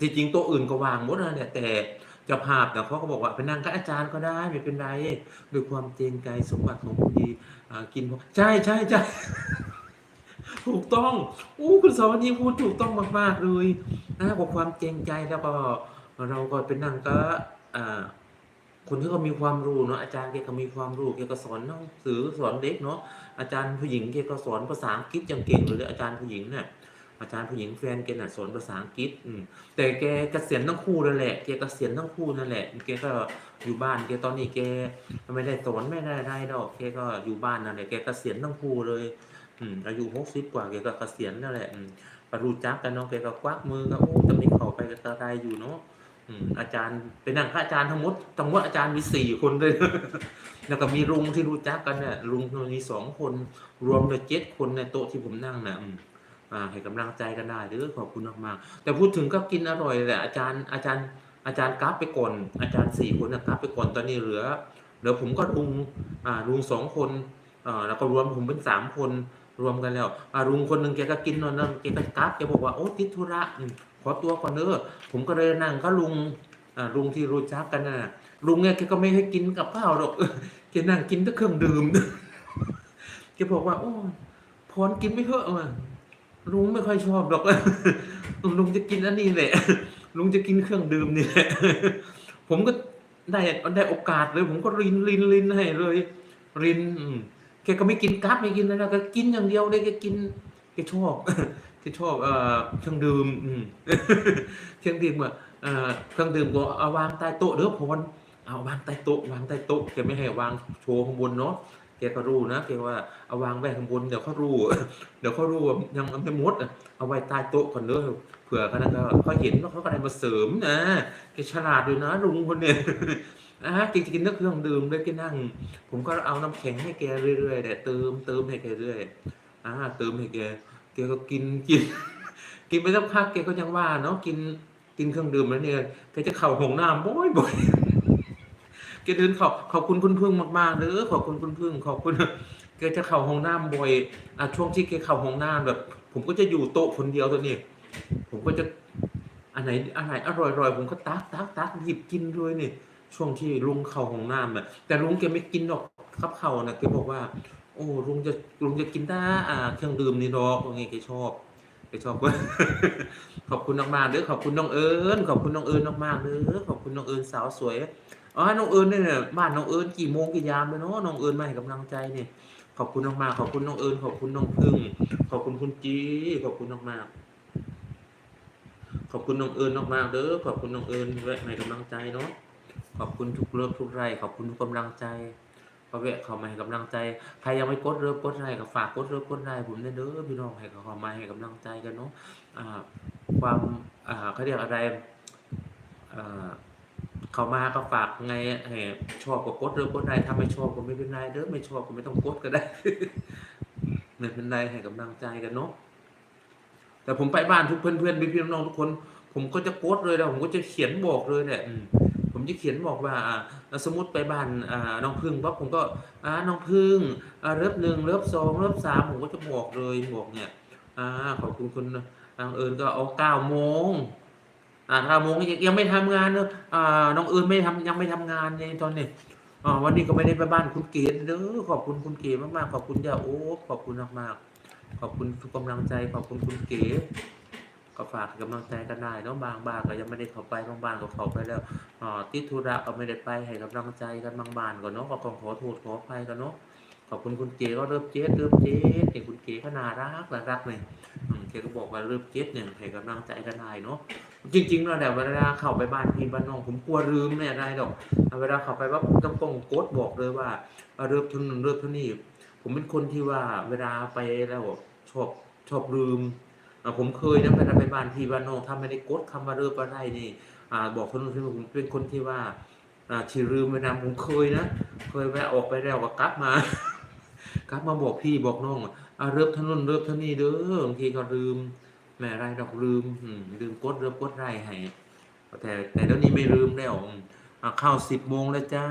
ที่จริงโต๊ะอื่นก็วางหมดนะเนี่ยแต่เจ้าภาพเนี่ยเขาก็บอกว่าไปนั่งกับอาจารย์ก็ได้ไม่เป็นไรด้วยความเกรงใจสมบัติของผู้ดีกินพอใช่ใช่ใช่ถูกต้องอู้คุณสวัสดีพูดถูกต้องมาก ๆ เลยนะกับความเกรงใจแล้วก็เราก็เป็นนั่งก็คนที่เขามีความรู้เนาะอาจารย์แกก็มีความรู้แกก็สอนหนังสือสอนเด็กเนาะอาจารย์ผู้หญิงแกก็สอนภาษาอังกฤษอย่างเก่งเลยอาจารย์ผู้หญิงเนี่ย อาจารย์ผู้หญิงแฟนแกน่ะสอนภาษาอังกฤษแต่แกเกษียณทั้งคู่นั่นแหละแกเกษียณทั้งคู่นั่นแหละแกก็อยู่บ้านแกตอนนี้แกไม่ได้สอนไม่ได้อะไรดอกแกก็อยู่บ้านนั่นแหละแกเกษียณทั้งคู่เลย อืมอายุหกสิบกว่าแกก็เกษียณนั่นแหละอืมก็รู้จักกันเนาะแกก็ควักมือก็โอ้จะมีเข้าไปก็ได้อยู่เนาะอาจารย์เป็นนั่งกับอาจารย์ทั้งหมดทั้งหมดอาจารย์มีสี่คนเลยแล้วก็มีลุงที่รู้จักกันเนี่ยลุงมีสองคนรวมเลยเจ็ดคนในโต๊ะที่ผมนั่งนะ อ่าให้กำลังใจกันได้เด้อขอบคุณมากๆแต่พูดถึงก็กินอร่อยแหละอาจารย์อาจารย์อาจารย์กราฟไปก่อนอาจารย์สี่คนนะกราฟไปก่อนตอนนี้เหลือเหลือผมก็ลุงอ่าลุงสองคนอ่าแล้วก็รวมผมเป็นสามคนรวมกันแล้วอ่าลุงคนหนึ่งแกก็กินนอนนั่นแกก็กราฟแกบอกว่าโอ้ติดธุระขอตัวก่อนเด้อผมก็เลยนั่งก็ลุงอ่าลุงที่รู้จักกันน่ะลุงเนี่ยแกก็ไม่ให้กินกับข้าวหรอกแกนั่งกินแต่เครื่องดื่มแกบอกว่าโอ้พรกินไม่เถอะอะ ลุงไม่ค่อยชอบหรอก ลุงจะกินอันนี้แหละ ลุงจะกินเครื่องดื่มนี่แหละ ผมก็ได้ได้โอกาสเลย ผมก็รินรินรินให้เลย รินแกก็ไม่กินกั๊บไม่กินอะไรนะก็กินอย่างเดียวเลยแกกินแกชอบแกชอบเอ่อเครื่องดื่มอืมเครื่องดื่มอะเอ่อเครื่องดื่มก็เอาวางใต้โต๊ะเด้อพรเอาวางใต้โต๊ะวางใต้โต๊ะแกไม่ให้วางโชว์ข้างบนเนาะ แกก็รู้นะแกว่าเอาวางไว้ข้างบนเดี๋ยวเขารู้ เดี๋ยวเขารู้ว่ายังไม่หมดเอาไว้ใต้โต๊ะก่อนเด้อเผื่อเขานั้นก็เขาเห็นแล้วเขาก็ได้มาเสริมนะแกฉลาดด้วยนะลุงคนเนี่ยอะแกกินแต่เครื่องดื่มเลยแกนั่ง ผมก็เอาน้ำแข็งให้แกเรื่อยๆแต่เติมเติมให้แกเรื่อยอ่าเติมให้แกแกก็กินกิน กินไปสักพักแกก็ยังว่าเนาะกินกินเครื่องดื่มแล้วเนี่ยแกจะเข่าห้องน้ำบ่อยบ่อยๆ กเดินเข่าขอบคุณคุณพึ่งมากๆเด้อขอบคุณคุณพึ่ง ขอบคุณแกจะเข่าห้องน้ำบ่อยอะช่วงที่แกเข่าห้องน้ำแบบ ผมก็จะอยู่โต๊ะคนเดียวตัวนี้ ผมก็จะอันไหนอันไหนอร่อยๆผมก็ตักตักตักหยิบกินเลยนี่ช่วงที่ลุงเข่าห้องน้ำอะแต่ลุงแกไม่กินหรอกครับเข่านะแกบอกว่า โอ้ลุงจะลุงจะกินได้อ่าเครื่องดื่มนี่ดอกว่าไงแกชอบแกชอบขอบคุณมากๆเด้อขอบคุณน้องเอิญขอบคุณน้องเอิญมากๆเด้อขอบคุณน้องเอิญสาวสวย อ๋อน้องเอิญเนี่ยบ้านน้องเอิญกี่โมงกี่ยามเลยเนาะน้องเอิญมาให้กำลังใจเนี่ย ขอบคุณมากๆขอบคุณน้องเอิญขอบคุณน้องพึ่ง ขอบคุณคุณจีขอบคุณมากๆขอบคุณน้องเอิญมากๆเด้อขอบคุณน้องเอิญแวะให้กำลังใจเนาะขอบคุณทุกเลิฟทุกไรขอบคุณทุกกำลังใจก็แวะเข้ามาให้กำลังใจใครยังไม่กดเลิฟกดไลค์ก็ฝากกดเลิฟกดไลค์ผมด้วยเด้อพี่น้องให้เข้ามาให้กำลังใจกันเนาะความอ่าเขาเรียกอะไรอ่า เขามาก็ฝากไงให้ชอบก็กดเด้อกดได้ถ้าไม่ชอบก็ไม่เป็นไรเด้อไม่ชอบก็ไม่ต้องกดก็ได้ไม่เป็นไรให้กำลังใจกันเนาะแต่ผมไปบ้านทุกเพื่อนๆพี่ๆน้องทุกคน ผมก็จะกดเลยนะผมก็จะเขียนบอกเลยแหละผมจะเขียนบอกว่าสมมติไปบ้านอ่าน้องพึ่งปั๊บผมก็อ่าน้องพึ่งเลิฟหนึ่งเลิฟสองเลิฟสามผมก็จะบอกเลยบอกเนี่ยอขอบคุณคุณทางเอิญก็เอาเก้าโมง อ่าเก้าโมงยังยังไม่ทำงานเนอะอ่าน้องเอิญไม่ทำยังไม่ทำงานในตอนนี้อ่าวันนี้ก็ไม่ได้ไปบ้านคุณเกศเด้อขอบคุณคุณเกศมากๆขอบคุณย่าโอ๊บขอบคุณมากๆขอบคุณทุกกำลังใจ ขอบคุณคุณเก๋ก็ฝากกำลังใจกันได้เนาะบางบ้านก็ยังไม่ได้เข้าไปบางบ้านก็เข้าไปแล้วอ่าติดธุระก็ไม่ได้ไปให้กำลังใจกันบางบ้านก็เนาะก็ต้องขอโทษขออภัยกันเนาะขอบคุณคุณเก๋ก็เริ่มเจ๊เริ่มเจ๊เด็กคุณเก๋ก็น่ารักน่ารักเลย แกก็บอกว่าเริ่มเจ็ดเนี่ยให้กำลังใจกันได้เนาะจริงๆแล้วแต่เวลาเข้าไปบ้านพี่บ้านน้องผมกลัวลืมเนี่ยได้ดอกเวลาเข้าไปว่าผมต้องต้องกดบอกเลยว่าเริ่มทุนนเริ่มทุนนี่ผมเป็นคนที่ว่าเวลาไปแล้วชอบชอบลืมผมเคยนะเวลาไปบ้านพี่บ้านน้องถ้าไม่ได้กดคำว่าเริ่มอะไรนี่บอกคนนู้นคนผมเป็นคนที่ว่าที่ลืมไปนะผมเคยนะ เคยแวะออกไปแล้วก็กลับมากลับมาบอกพี่บอกน้อง อาเริ่มถนนเริ่มท่านี้เด้อบางทีก็ลืมแม่ไรดอกลืมลืมกดเริ่มกดไรให้แต่แต่เดี๋ยวนี้ไม่ลืมแล้วอืมอ่าเข้าสิบโมงแล้วจ้า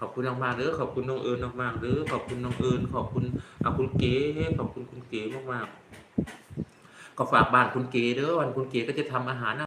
ขอบคุณมากๆเด้อขอบคุณน้องเอิญมากๆเด้อขอบคุณน้องเอิญขอบคุณอาคุณเก๋ขอบคุณคุณเก๋มากๆก็ฝากบ้านคุณเก๋เด้อวันคุณเก๋ก็จะทำอาหาร